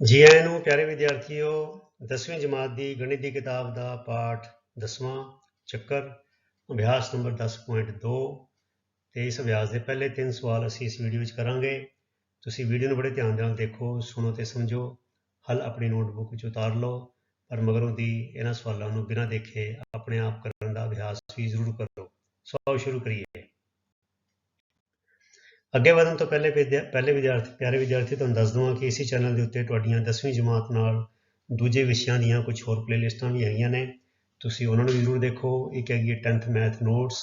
ਜੀ ਆਇਆਂ ਨੂੰ ਪਿਆਰੇ ਵਿਦਿਆਰਥੀਓ 10ਵੀਂ ਜਮਾਤ ਦੀ ਗਣਿਤ ਦੀ ਕਿਤਾਬ ਦਾ ਪਾਠ 10ਵਾਂ ਚੱਕਰ, ਅਭਿਆਸ ਨੰਬਰ 10.2 ਤੇ ਇਸ ਅਭਿਆਸ ਦੇ ਪਹਿਲੇ ਤਿੰਨ ਸਵਾਲ ਅਸੀਂ ਇਸ ਵੀਡੀਓ ਵਿੱਚ ਕਰਾਂਗੇ। ਤੁਸੀਂ ਵੀਡੀਓ ਨੂੰ ਬੜੇ ਧਿਆਨ ਨਾਲ ਦੇਖੋ, ਸੁਣੋ ਤੇ ਸਮਝੋ। ਹੱਲ ਆਪਣੀ ਨੋਟਬੁੱਕ ਵਿੱਚ ਉਤਾਰ ਲਓ, ਪਰ ਮਗਰੋਂ ਦੀ ਇਹਨਾਂ ਸਵਾਲਾਂ ਨੂੰ ਬਿਨਾਂ ਦੇਖੇ ਆਪਣੇ ਆਪ ਕਰਨ ਦਾ ਅਭਿਆਸ ਵੀ ਜ਼ਰੂਰ ਕਰੋ। ਸੋ ਸ਼ੁਰੂ ਕਰੀਏ। ਅੱਗੇ ਵਧਣ ਤੋਂ ਪਹਿਲੇ ਵਿਦਿਆ- ਪਹਿਲੇ ਵਿਦਿਆਰਥੀ, ਪਿਆਰੇ ਵਿਦਿਆਰਥੀ, ਤੁਹਾਨੂੰ ਦੱਸ ਦਵਾਂ ਕਿ ਇਸੇ ਚੈਨਲ ਦੇ ਉੱਤੇ ਤੁਹਾਡੀਆਂ 10ਵੀਂ ਜਮਾਤ ਨਾਲ ਦੂਜੇ ਵਿਸ਼ਿਆਂ ਦੀਆਂ ਕੁਝ ਹੋਰ ਪਲੇਲਿਸਟਾਂ ਵੀ ਹੈਗੀਆਂ ਨੇ। ਤੁਸੀਂ ਉਹਨਾਂ ਨੂੰ ਵੀ ਜ਼ਰੂਰ ਦੇਖੋ। ਇੱਕ ਹੈਗੀ ਹੈ 10th ਮੈਥ ਨੋਟਸ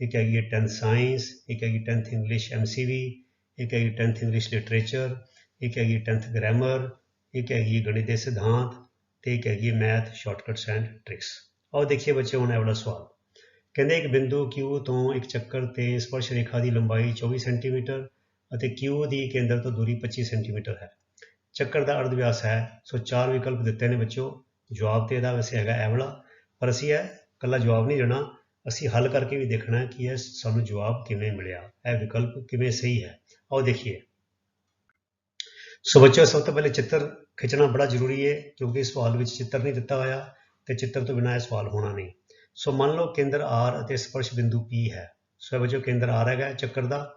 ਇੱਕ ਹੈਗੀ ਹੈ 10th ਸਾਇੰਸ ਇੱਕ ਹੈਗੀ 10th ਇੰਗਲਿਸ਼ ਐਮਸੀਵੀ ਇੱਕ ਹੈਗੀ 10th ਇੰਗਲਿਸ਼ ਲਿਟਰੇਚਰ ਇੱਕ ਹੈਗੀ 10th ਗ੍ਰਾਮਰ ਇੱਕ ਹੈਗੀ ਹੈ ਗਣਿਤ ਦੇ ਸਿਧਾਂਤ ਤੇ ਇੱਕ ਹੈਗੀ ਮੈਥ ਸ਼ਾਰਟਕਟਸ ਐਂਡ ਟ੍ਰਿਕਸ ਆਓ ਦੇਖੀਏ ਬੱਚੇ, ਹੁਣ ਇਹ ਵਾਲਾ ਸਵਾਲ। ਕਹਿੰਦੇ ਇੱਕ ਬਿੰਦੂ Q ਤੋਂ ਇੱਕ ਚੱਕਰ ਤੇ ਸਪਰਸ਼ ਰੇਖਾ ਦੀ ਲੰਬਾਈ 24 ਸੈਂਟੀਮੀਟਰ ਅਤੇ Q ਦੀ ਕੇਂਦਰ ਤੋਂ ਦੂਰੀ 25 ਸੈਂਟੀਮੀਟਰ ਹੈ। ਚੱਕਰ ਦਾ ਅਰਧ ਵਿਆਸ ਹੈ, ਸੋ ਚਾਰ ਵਿਕਲਪ ਦਿੱਤੇ ਨੇ ਬੱਚੋ ਜਵਾਬ ਤੇ ਇਹਦਾ ਵੈਸੇ ਹੈਗਾ ਇਹ ਵਾਲਾ ਪਰ ਅਸੀਂ ਇਹ ਕੱਲਾ ਜਵਾਬ ਨਹੀਂ ਦੇਣਾ। ਅਸੀਂ ਹੱਲ ਕਰਕੇ ਵੀ ਦੇਖਣਾ ਕਿ ਇਹ ਸਾਨੂੰ ਜਵਾਬ ਕਿਵੇਂ ਮਿਲਿਆ, ਇਹ ਵਿਕਲਪ ਕਿਵੇਂ ਸਹੀ ਹੈ। ਆਓ ਦੇਖੀਏ। ਸੋ ਬੱਚੋ ਸਭ ਤੋਂ ਪਹਿਲੇ ਚਿੱਤਰ ਖਿੱਚਣਾ ਬੜਾ ਜ਼ਰੂਰੀ ਹੈ ਕਿਉਂਕਿ ਇਸ ਸਵਾਲ ਵਿੱਚ ਚਿੱਤਰ ਨਹੀਂ ਦਿੱਤਾ ਹੋਇਆ ਤੇ ਚਿੱਤਰ ਤੋਂ ਬਿਨਾਂ ਇਹ ਸਵਾਲ ਹੋਣਾ ਨਹੀਂ। ਸੋ ਮੰਨ ਲਓ ਕੇਂਦਰ R ਅਤੇ ਸਪਰਸ਼ ਬਿੰਦੂ P ਹੈ। ਸੋ ਇਹ ਬੱਚੋ ਕੇਂਦਰ R ਹੈਗਾ, ਚੱਕਰ ਦਾ,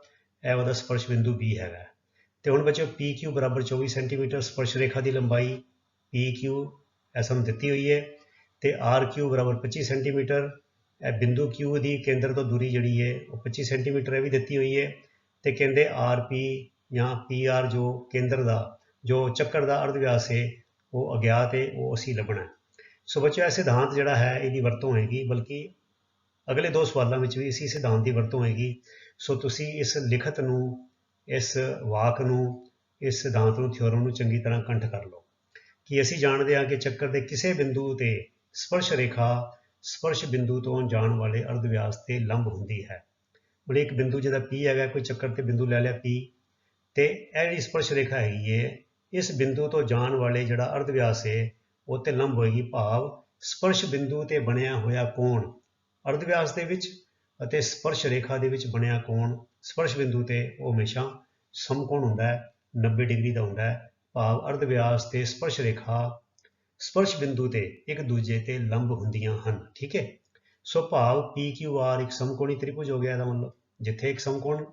ਇਹ ਉਹਦਾ ਸਪਰਸ਼ ਬਿੰਦੂ B ਹੈਗਾ। ਤੇ ਹੁਣ ਬੱਚੋ PQ ਬਰਾਬਰ 24 ਸੈਂਟੀਮੀਟਰ ਸਪਰਸ਼ ਰੇਖਾ ਦੀ ਲੰਬਾਈ PQ ਇਹ ਸਾਨੂੰ ਦਿੱਤੀ ਹੋਈ ਹੈ। ਤੇ RQ ਬਰਾਬਰ 25 ਸੈਂਟੀਮੀਟਰ, ਇਹ ਬਿੰਦੂ Q ਦੀ ਕੇਂਦਰ ਤੋਂ ਦੂਰੀ ਜਿਹੜੀ ਹੈ, ਉਹ 25 ਸੈਂਟੀਮੀਟਰ ਇਹ ਵੀ ਦਿੱਤੀ ਹੋਈ ਹੈ। ਤੇ ਕਹਿੰਦੇ RP ਜਾਂ PR ਜੋ ਕੇਂਦਰ ਦਾ, ਜੋ ਚੱਕਰ ਦਾ ਅਰਧ ਵਿਆਸ ਹੈ, ਉਹ ਅਗਿਆਤ ਹੈ, ਉਹ ਅਸੀਂ ਲੱਭਣਾ ਹੈ। ਸੋ ਬੱਚਿਓ, ਇਹ ਸਿਧਾਂਤ ਜਿਹੜਾ ਹੈ, ਇਹਦੀ ਵਰਤੋਂ ਹੋਏਗੀ ਬਲਕਿ ਅਗਲੇ ਦੋ ਸਵਾਲਾਂ ਵਿੱਚ ਵੀ ਇਸੇ ਸਿਧਾਂਤ ਦੀ ਵਰਤੋਂ ਹੋਏਗੀ ਸੋ ਤੁਸੀਂ ਇਸ ਲਿਖਤ ਨੂੰ, ਇਸ ਵਾਕ ਨੂੰ, ਇਸ ਸਿਧਾਂਤ ਨੂੰ ਥਿਉਰਮ ਨੂੰ ਚੰਗੀ ਤਰ੍ਹਾਂ ਕੰਠ ਕਰ ਲਓ। ਕਿ ਅਸੀਂ ਜਾਣਦੇ ਹਾਂ ਕਿ ਚੱਕਰ ਦੇ ਕਿਸੇ ਬਿੰਦੂ ਤੇ ਸਪਰਸ਼ ਰੇਖਾ, ਸਪਰਸ਼ ਬਿੰਦੂ ਤੋਂ ਜਾਣ ਵਾਲੇ ਅਰਧ ਵਿਆਸ ਤੇ ਲੰਬ ਹੁੰਦੀ ਹੈ। ਬੜੇ ਇੱਕ ਬਿੰਦੂ ਜਿਹਦਾ P ਹੈਗਾ, ਕੋਈ ਚੱਕਰ ਤੇ ਬਿੰਦੂ ਲੈ ਲਿਆ P ਤੇ ਇਹ ਜਿਹੜੀ ਸਪਰਸ਼ ਰੇਖਾ ਹੈਗੀ ਹੈ ਇਸ ਬਿੰਦੂ ਤੋਂ ਜਾਣ ਵਾਲੇ ਜਿਹੜਾ ਅਰਧ ਵਿਆਸ ਹੈ ਉਹ ਤੇ ਲੰਬ ਹੋਏਗੀ ਭਾਵ ਸਪਰਸ਼ ਬਿੰਦੂ ਤੇ ਬਣਿਆ ਹੋਇਆ ਕੋਣ। ਅਰਧ ਵਿਆਸ ਦੇ ਵਿੱਚ ਅਤੇ ਸਪਰਸ਼ ਰੇਖਾ ਦੇ ਵਿੱਚ ਬਣਿਆ ਕੋਣ, ਸਪਰਸ਼ ਬਿੰਦੂ ਤੇ ਉਹ ਹਮੇਸ਼ਾ ਸਮਕੋਣ ਹੁੰਦਾ ਹੈ 90 ਡਿਗਰੀ ਦਾ ਹੁੰਦਾ ਹੈ। ਭਾਵ ਅਰਧ ਵਿਆਸ ਤੇ ਸਪਰਸ਼ ਰੇਖਾ, ਸਪਰਸ਼ ਬਿੰਦੂ ਤੇ ਇੱਕ ਦੂਜੇ ਤੇ ਲੰਬ ਹੁੰਦੀਆਂ ਹਨ, ਠੀਕ ਹੈ? ਸੋ ਭਾਵ PQR ਇੱਕ ਸਮਕੋਣੀ ਤ੍ਰਿਭੁਜ ਹੋ ਗਿਆ ਇਹਦਾ ਮਤਲਬ। ਜਿੱਥੇ ਇੱਕ ਸਮਕੋਣ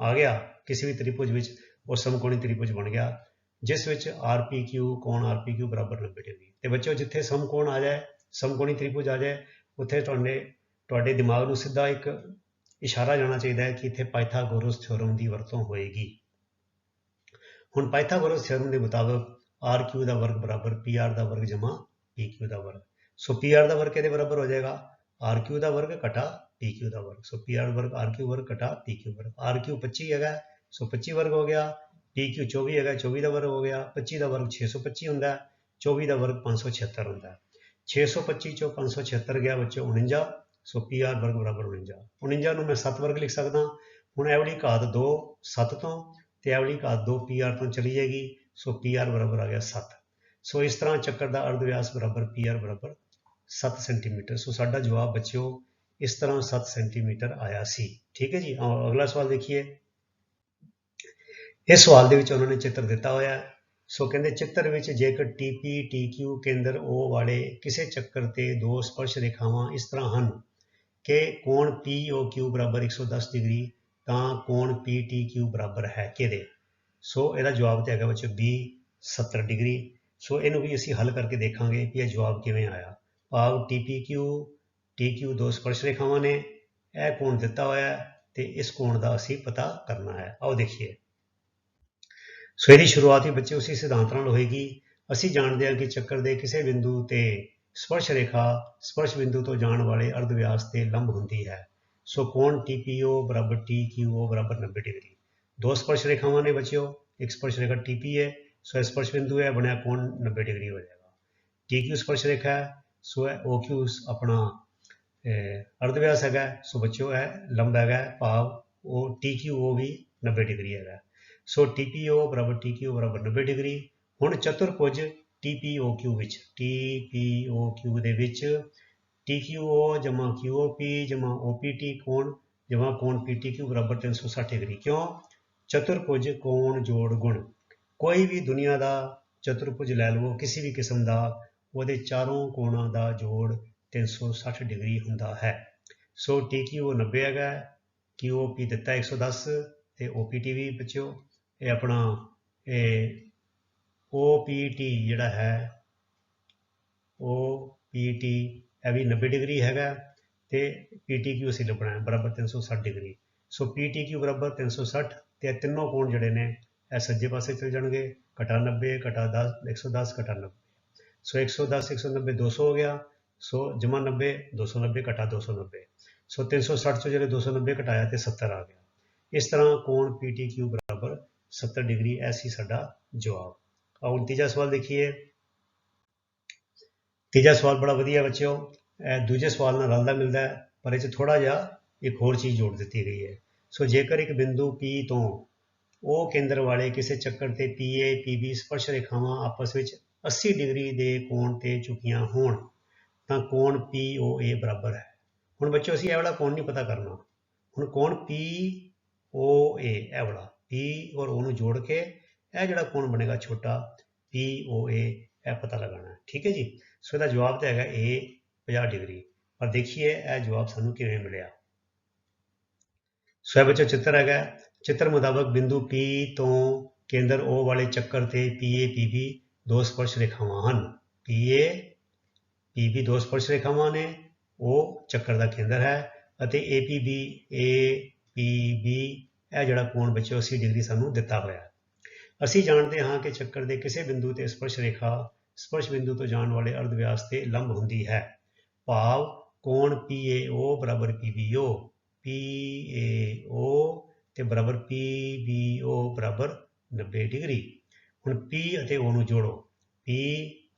ਆ ਗਿਆ, ਕਿਸੇ ਵੀ ਤ੍ਰਿਭੁਜ ਵਿੱਚ ਉਹ ਸਮਕੋਣੀ ਤ੍ਰਿਭੁਜ ਬਣ ਗਿਆ। ਜਿਸ ਵਿੱਚ RPQ ਕੋਣ RPQ ਬਰਾਬਰ 90 ਡਿਗਰੀ ਤੇ ਬੱਚਿਓ, ਜਿੱਥੇ ਸਮਕੋਣ ਆ ਜਾਏ, ਸਮਕੋਣੀ ਤ੍ਰਿਭੁਜ ਆ ਜਾਏ, ਉੱਥੇ ਤੁਹਾਡੇ ਤੁਹਾਡੇ ਦਿਮਾਗ ਨੂੰ ਸਿੱਧਾ ਇੱਕ ਇਸ਼ਾਰਾ ਜਾਣਾ ਚਾਹੀਦਾ ਹੈ ਕਿ ਇੱਥੇ ਪਾਇਥਾਗੋਰਸ ਥਿਉਰਮ ਦੀ ਵਰਤੋਂ ਹੋਏਗੀ। ਹੁਣ ਪਾਇਥਾਗੋਰਸ ਥਿਉਰਮ ਦੇ ਮੁਤਾਬਕ RQ ਦਾ ਵਰਗ ਬਰਾਬਰ PR ਦਾ ਵਰਗ ਜਮਾ PQ ਦਾ ਵਰਗ। ਸੋ PR ਦਾ ਵਰਗ ਕਿਹਦੇ ਬਰਾਬਰ ਹੋ ਜਾਏਗਾ? RQ ਦਾ ਵਰਗ ਘਟਾ PQ ਦਾ ਵਰਗ। ਸੋ PR ਵਰਗ RQ ਵਰਗ ਘਟਾ PQ ਵਰਗ। RQ 25 ਹੈਗਾ, ਸੋ 25 ਵਰਗ ਹੋ ਗਿਆ। PQ 24 ਹੈਗਾ 24 ਦਾ ਵਰਗ ਹੋ ਗਿਆ 25 ਦਾ ਵਰਗ 625 ਹੁੰਦਾ ਹੈ 24 ਦਾ ਵਰਗ 576 ਹੁੰਦਾ। ਹੈ 625 ਚੋਂ 576 ਗਿਆ ਬੱਚੋ 49 ਸੋ PR ਵਰਗ ਬਰਾਬਰ 49 49 ਨੂੰ ਮੈਂ 7 ਵਰਗ ਲਿਖ ਸਕਦਾ, ਹੁਣ ਇਹ ਵਾਲੀ ਘਾਤ 2 7 ਤੋਂ, ਤੇ ਇਹ ਵਾਲੀ ਘਾਤ 2 PR ਤੋਂ ਚਲੀ ਜਾਏਗੀ, ਸੋ PR ਬਰਾਬਰ ਆ ਗਿਆ 7 ਸੋ ਇਸ ਤਰ੍ਹਾਂ ਚੱਕਰ ਦਾ ਅਰਧ ਵਿਆਸ ਬਰਾਬਰ PR ਬਰਾਬਰ 7 ਸੈਂਟੀਮੀਟਰ। ਸੋ ਸਾਡਾ ਜਵਾਬ ਬੱਚਿਓ, ਇਸ ਤਰ੍ਹਾਂ 7 ਸੈਂਟੀਮੀਟਰ ਆਇਆ ਸੀ। ਠੀਕ ਹੈ ਜੀ ਆਓ ਅਗਲਾ ਸਵਾਲ ਦੇਖੀਏ। ਇਸ ਸਵਾਲ ਦੇ ਵਿੱਚ ਉਹਨਾਂ ਨੇ ਚਿੱਤਰ ਦਿੱਤਾ ਹੋਇਆ ਸੋ ਕਹਿੰਦੇ ਚਿੱਤਰ ਵਿੱਚ ਜੇਕਰ TP TQ ਕੇਂਦਰ O ਵਾਲੇ ਕਿਸੇ ਚੱਕਰ ਤੇ ਦੋ ਸਪਰਸ਼ ਰੇਖਾਵਾਂ ਇਸ ਤਰ੍ਹਾਂ ਹਨ ਕਿ ਕੋਣ POQ ਬਰਾਬਰ 110 ਡਿਗਰੀ, ਤਾਂ ਕੋਣ PTQ ਬਰਾਬਰ ਹੈ ਕਿਹਦੇ? ਸੋ ਇਹਦਾ ਜਵਾਬ ਤੇ ਹੈਗਾ ਬੱਚੋ B 70 ਡਿਗਰੀ। ਸੋ ਇਹਨੂੰ ਵੀ ਅਸੀਂ ਹੱਲ ਕਰਕੇ ਦੇਖਾਂਗੇ ਕਿ ਇਹ ਜਵਾਬ ਕਿਵੇਂ ਆਇਆ। ਭਾਵ TPQ TQ ਦੋ ਸਪਰਸ਼ ਰੇਖਾਵਾਂ ਨੇ, ਇਹ ਕੋਣ ਦਿੱਤਾ ਹੋਇਆ ਹੈ ਤੇ ਇਸ ਕੋਣ ਦਾ ਅਸੀਂ ਪਤਾ ਕਰਨਾ ਹੈ। ਆਓ ਦੇਖੀਏ। ਸੋ ਇਹਦੀ ਸ਼ੁਰੂਆਤ ਹੀ ਬੱਚੇ ਉਸੇ ਸਿਧਾਂਤ ਨਾਲ ਹੋਏਗੀ। ਅਸੀਂ ਜਾਣਦੇ ਹਾਂ ਕਿ ਚੱਕਰ ਦੇ ਕਿਸੇ ਬਿੰਦੂ ਤੇ ਸਪਰਸ਼ ਰੇਖਾ, ਸਪਰਸ਼ ਬਿੰਦੂ ਤੋਂ ਜਾਣ ਵਾਲੇ ਅਰਧ ਵਿਆਸ ਤੇ ਲੰਬ ਹੁੰਦੀ ਹੈ। ਸੋ ਕੋਣ TPO ਬਰਾਬਰ TQO ਬਰਾਬਰ 90 ਡਿਗਰੀ। ਦੋ ਸਪਰਸ਼ ਰੇਖਾਵਾਂ ਨੇ ਬੱਚਿਓ, ਇੱਕ ਸਪਰਸ਼ ਰੇਖਾ TP ਹੈ, ਸੋ ਇਹ ਸਪਰਸ਼ ਬਿੰਦੂ ਹੈ, ਬਣਿਆ ਕੋਣ 90 ਡਿਗਰੀ ਹੋ ਜਾਏਗਾ। TQ ਸਪਰਸ਼ ਰੇਖਾ ਹੈ, ਸੋ ਇਹ OQ ਆਪਣਾ ਅਰਧ ਵਿਆਸ ਹੈਗਾ। ਸੋ ਬੱਚਿਓ, ਇਹ ਲੰਬ ਹੈਗਾ, ਭਾਵ ਉਹ TQO ਵੀ 90 ਡਿਗਰੀ ਹੈਗਾ। ਸੋ TPO ਬਰਾਬਰ TQ ਬਰਾਬਰ 90 ਡਿਗਰੀ, ਹੁਣ ਚਤੁਰਭੁਜ TPOQ ਵਿੱਚ TPOQ ਦੇ ਵਿੱਚ TQO ਜਮਾ QOP ਜਮਾ OPT ਕੋਣ, ਜਮਾ ਕੋਣ PTQ ਬਰਾਬਰ 360 ਡਿਗਰੀ। ਕਿਉਂ? ਚਤੁਰਭੁਜ ਕੋਣ ਜੋੜ ਗੁਣ। ਕੋਈ ਵੀ ਦੁਨੀਆ ਦਾ ਚਤੁਰਭੁਜ ਲੈ ਲਵੋ, ਕਿਸੇ ਵੀ ਕਿਸਮ ਦਾ, ਉਹਦੇ ਚਾਰੋਂ ਕੋਣਾਂ ਦਾ ਜੋੜ 360 ਡਿਗਰੀ ਹੁੰਦਾ ਹੈ। ਸੋ TQ 90 ਹੈਗਾ QOP ਦਿੱਤਾ 110 ਤੇ OPT ਵੀ ਬਚਿਓ। ਇਹ ਆਪਣਾ ਇਹ OPT ਜਿਹੜਾ ਹੈ OPT ਇਹ ਵੀ 90 ਡਿਗਰੀ ਹੈਗਾ ਤੇ PTQ ਅਸੀਂ ਲੱਭਣਾ ਹੈ ਬਰਾਬਰ 360 ਡਿਗਰੀ। ਸੋ PTQ ਬਰਾਬਰ 360 ਤੇ ਇਹ ਤਿੰਨੋਂ ਕੋਣ ਜਿਹੜੇ ਨੇ, ਇਹ ਸੱਜੇ ਪਾਸੇ ਚਲੇ ਜਾਣਗੇ, ਘਟਾ 90 ਘਟਾ 10 110 ਘਟਾ 90 ਸੋ 110 190 200 ਹੋ ਗਿਆ। ਸੋ ਜਮਾ 90 290 ਘਟਾ 290 ਸੋ 360 ਤੋਂ ਜਿਹੜੇ 290 ਘਟਾਇਆ ਤੇ 70 ਆ ਗਿਆ। ਇਸ ਤਰ੍ਹਾਂ ਕੋਣ PTQ ਬਰਾਬਰ 70 ਡਿਗਰੀ ਐਸੀ ਸਾਡਾ ਜਵਾਬ। ਆਓ ਹੁਣ ਤੀਜਾ ਸਵਾਲ ਦੇਖੀਏ। ਤੀਜਾ ਸਵਾਲ ਬੜਾ ਵਧੀਆ ਬੱਚਿਓ, ਇਹ ਦੂਜੇ ਸਵਾਲ ਨਾਲ ਰਲਦਾ ਮਿਲਦਾ ਹੈ, ਪਰ ਇਹ 'ਚ ਥੋੜਾ ਜਿਹਾ ਇੱਕ ਹੋਰ ਚੀਜ਼ ਜੋੜ ਦਿੱਤੀ ਗਈ ਹੈ। ਸੋ ਜੇਕਰ ਇੱਕ ਬਿੰਦੂ P ਤੋਂ ਉਹ ਕੇਂਦਰ ਵਾਲੇ ਕਿਸੇ ਚੱਕਰ ਤੇ PA PB ਸਪਰਸ਼ ਰੇਖਾਵਾਂ ਆਪਸ ਵਿੱਚ 80 ਡਿਗਰੀ ਦੇ ਕੋਣ ਤੇ ਝੁਕੀਆਂ ਹੋਣ, ਤਾਂ ਕੋਣ POA ਬਰਾਬਰ ਹੈ। ਹੁਣ ਬੱਚਿਓ, ਅਸੀਂ ਇਹ ਵਾਲਾ ਕੋਣ ਨਹੀਂ ਪਤਾ ਕਰਨਾ। ਹੁਣ ਕੋਣ POA ਇਹ ਵਾਲਾ। P ਔਰ O ਨੂੰ ਜੋੜ ਕੇ ਇਹ ਜਿਹੜਾ ਕੋਣ ਬਣੇਗਾ ਛੋਟਾ POA ਇਹ ਪਤਾ ਲਗਾਉਣਾ ਹੈ। ਠੀਕ ਹੈ ਜੀ? ਸੋ ਇਹਦਾ ਜਵਾਬ ਤਾਂ ਹੈਗਾ A 50 ਡਿਗਰੀ। ਪਰ ਦੇਖੀਏ ਇਹ ਜਵਾਬ ਸਾਨੂੰ ਕਿਵੇਂ ਮਿਲਿਆ। ਸੋ ਇਹ ਬੱਚੋ ਚਿੱਤਰ ਹੈਗਾ ਚਿੱਤਰ ਮੁਤਾਬਕ ਬਿੰਦੂ P ਤੋਂ ਕੇਂਦਰ O ਵਾਲੇ ਚੱਕਰ ਤੇ PA PB ਦੋ ਸਪਰਸ਼ ਰੇਖਾਵਾਂ ਹਨ। PA PB ਦੋ ਸਪਰਸ਼ ਰੇਖਾਵਾਂ ਨੇ। ਉਹ ਚੱਕਰ ਦਾ ਕੇਂਦਰ ਹੈ ਅਤੇ APB APB ਇਹ ਜਿਹੜਾ ਕੋਣ ਬੱਚਿਓ 80 ਡਿਗਰੀ ਸਾਨੂੰ ਦਿੱਤਾ ਹੋਇਆ ਅਸੀਂ ਜਾਣਦੇ ਹਾਂ ਕਿ ਚੱਕਰ ਦੇ ਕਿਸੇ ਬਿੰਦੂ ਤੇ ਸਪਰਸ਼ ਰੇਖਾ, ਸਪਰਸ਼ ਬਿੰਦੂ ਤੋਂ ਜਾਣ ਵਾਲੇ ਅਰਧ ਵਿਆਸ ਤੇ ਲੰਬ ਹੁੰਦੀ ਹੈ। ਭਾਵ ਕੋਣ PAO ਬਰਾਬਰ PBO PAO ਤੇ ਬਰਾਬਰ PBO ਬਰਾਬਰ 90 ਡਿਗਰੀ। ਹੁਣ P ਅਤੇ O ਨੂੰ ਜੋੜੋ। P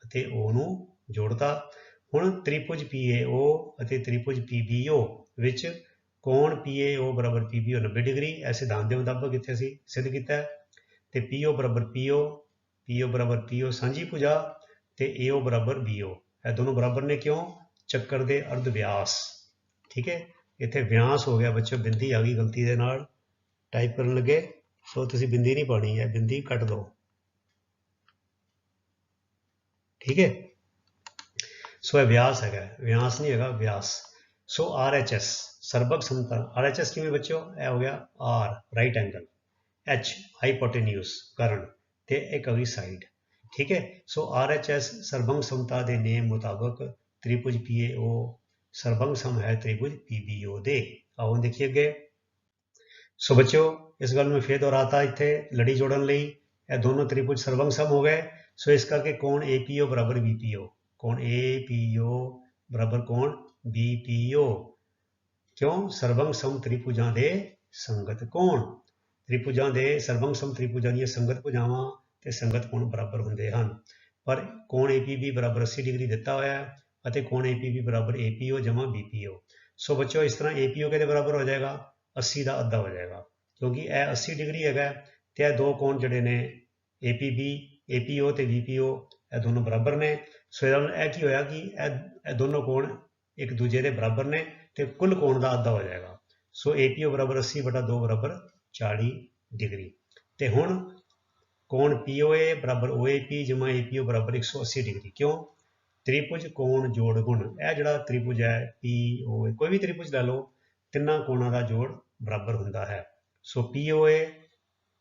ਅਤੇ O ਨੂੰ ਜੋੜਤਾ। ਹੁਣ ਤ੍ਰਿਭੁਜ PAO ਅਤੇ ਤ੍ਰਿਭੁਜ PBO ਵਿੱਚ ਕੋਣ PAO ਬਰਾਬਰ PBO 90 ਡਿਗਰੀ ਇਹ ਸਿਧਾਂਤ ਦੇ ਮੁਤਾਬਕ ਇੱਥੇ ਅਸੀਂ ਸਿੱਧ ਕੀਤਾ ਹੈ। ਤੇ PO ਬਰਾਬਰ PO PO ਬਰਾਬਰ PO ਸਾਂਝੀ ਭੁਜਾ ਤੇ AO ਬਰਾਬਰ BO ਇਹ ਦੋਨੋਂ ਬਰਾਬਰ ਨੇ ਕਿਉਂ? ਚੱਕਰ ਦੇ ਅਰਧ ਵਿਆਸ। ਠੀਕ ਹੈ? ਇੱਥੇ ਵਿਆਸ ਹੋ ਗਿਆ ਬੱਚੋ, ਬਿੰਦੀ ਆ ਗਈ ਗਲਤੀ ਦੇ ਨਾਲ। ਟਾਈਪ ਕਰਨ ਲੱਗੇ, ਸੋ ਤੁਸੀਂ ਬਿੰਦੀ ਨਹੀਂ ਪਾਣੀ ਹੈ, ਬਿੰਦੀ ਕੱਟ ਦਿਓ ਠੀਕ ਹੈ? ਸੋ ਇਹ ਵਿਆਸ ਹੈਗਾ, ਵਿਆਸ ਨਹੀਂ ਹੈਗਾ, ਵਿਆਸ। ਸੋ RHS ਸਰਬਕ ਸਮਤਲ RHS ਕਿਵੇਂ ਬੱਚਿਓ ਇਹ ਹੋ ਗਿਆ R right angle H hypotenuse ਕਰਨ ਤੇ ਇੱਕ ਅਗਲੀ ਸਾਈਡ ਠੀਕ ਹੈ ਸੋ RHS ਸਰਬੰਗ ਸਮਤਾ ਦੇ ਨੇਮ ਮੁਤਾਬਕ ਤ੍ਰਿਭੁਜ PAO ਸਰਬੰਗ ਸਮ ਹੈ ਤ੍ਰਿਭੁਜ PBO ਦੇ ਆਓ ਦੇਖੀਏ ਅੱਗੇ ਸੋ ਬੱਚਿਓ ਇਸ ਗੱਲ ਨੂੰ ਫੇਰ ਦੁਹਰਾਤਾ ਇੱਥੇ ਲੜੀ ਜੋੜਨ ਲਈ ਇਹ ਦੋਨੋਂ ਤ੍ਰਿਭੁਜ ਸਰਬੰਗ ਸਮ ਹੋ ਗਏ ਸੋ ਇਸ ਕਰਕੇ ਕੋਣ APO ਬਰਾਬਰ BPO ਕੋਣ APO ਬਰਾਬਰ ਕੋਣ BPO ਕਿਉਂ? ਸਰਬੰਗ ਸਮ ਤ੍ਰਿਭੁਜਾਂ ਦੇ ਸੰਗਤ ਕੋਣ? ਤ੍ਰਿਪੁਜਾਂ ਦੇ ਸਰਬੰਗ ਸਮ ਤ੍ਰਿਭੁਜਾਂ ਦੀਆਂ ਸੰਗਤ ਭੁਜਾਵਾਂ ਤੇ ਸੰਗਤ ਕੋਣ ਬਰਾਬਰ ਹੁੰਦੇ ਹਨ? ਪਰ ਕੋਣ APB ਬਰਾਬਰ 80 ਡਿਗਰੀ ਦਿੱਤਾ ਹੋਇਆ ਹੈ ਅਤੇ ਕੋਣ APB ਬਰਾਬਰ APO ਜਮਾ BPO ਸੋ ਬੱਚੋ ਇਸ ਤਰ੍ਹਾਂ APO ਕਿਹਦੇ ਬਰਾਬਰ ਹੋ ਜਾਏਗਾ? 80 ਦਾ ਅੱਧਾ ਹੋ ਜਾਏਗਾ। ਕਿਉਂਕਿ ਇਹ 80 ਡਿਗਰੀ ਹੈਗਾ ਤੇ ਇਹ ਦੋ ਕੋਣ ਜਿਹੜੇ ਨੇ? APB APO ਤੇ BPO ਇਹ ਦੋਨੋਂ ਬਰਾਬਰ ਨੇ। ਸੋ ਇਹਦਾ ਮਤਲਬ ਇਹ ਕੀ ਹੋਇਆ ਕਿ ਇਹ ਇਹ ਦੋਨੋਂ ਕੋਣ ਇੱਕ ਦੂਜੇ ਦੇ ਬਰਾਬਰ ਨੇ ਤੇ ਕੁੱਲ ਕੋਣ ਦਾ ਅੱਧਾ ਹੋ ਜਾਏਗਾ। ਸੋ APO ਬਰਾਬਰ 80 ਬਟਾ 2 ਬਰਾਬਰ 40 ਡਿਗਰੀ। ਤੇ ਹੁਣ ਕੋਣ POA ਬਰਾਬਰ OAP ਜਮਾ APO ਬਰਾਬਰ 180 ਡਿਗਰੀ। ਕਿਉਂ? ਤ੍ਰਿਭੁਜ ਕੋਣ ਜੋੜ ਗੁਣ। ਇਹ ਜਿਹੜਾ ਤ੍ਰਿਭੁਜ ਹੈ POA ਕੋਈ ਵੀ ਤ੍ਰਿਭੁਜ ਲੈ ਲਓ ਤਿੰਨਾਂ ਕੋਣਾਂ ਦਾ ਜੋੜ ਬਰਾਬਰ ਹੁੰਦਾ ਹੈ। ਸੋ POA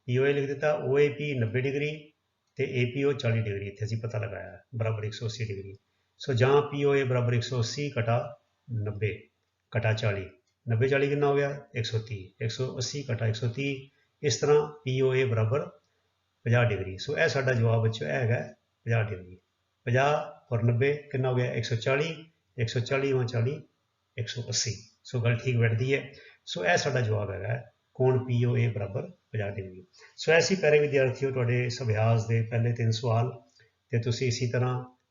POA ਲਿਖ ਦਿੱਤਾ OAP 90 ਡਿਗਰੀ ਤੇ APO 40 ਡਿਗਰੀ। ਇੱਥੇ ਅਸੀਂ ਪਤਾ ਲਗਾਇਆ ਹੈ, ਬਰਾਬਰ 180 ਡਿਗਰੀ। ਸੋ ਜਾਂ POA ਬਰਾਬਰ 180 ਘਟਾ 90 ਘਟਾ 40 90 40 ਕਿੰਨਾ ਹੋ ਗਿਆ? 130 180 ਘਟਾ 130 ਇਸ ਤਰ੍ਹਾਂ POA ਬਰਾਬਰ 50 ਡਿਗਰੀ। ਸੋ ਇਹ ਸਾਡਾ ਜਵਾਬ ਬੱਚੋ ਇਹ ਹੈਗਾ 50 ਡਿਗਰੀ। 50 ਔਰ 90 ਕਿੰਨਾ ਹੋ ਗਿਆ? 140 140 ਔਰ 40 180 ਸੋ ਗੱਲ ਠੀਕ ਬੈਠਦੀ ਹੈ। ਸੋ ਇਹ ਸਾਡਾ ਜਵਾਬ ਹੈਗਾ ਕੋਣ POA ਬਰਾਬਰ 50 ਡਿਗਰੀ। ਸੋ ਐਸੀ ਪਿਆਰੇ ਵਿਦਿਆਰਥੀਓ, ਤੁਹਾਡੇ ਇਸ ਅਭਿਆਸ ਦੇ ਪਹਿਲੇ ਤਿੰਨ ਸਵਾਲ ਤੇ ਤੁਸੀਂ ਇਸੇ ਤਰ੍ਹਾਂ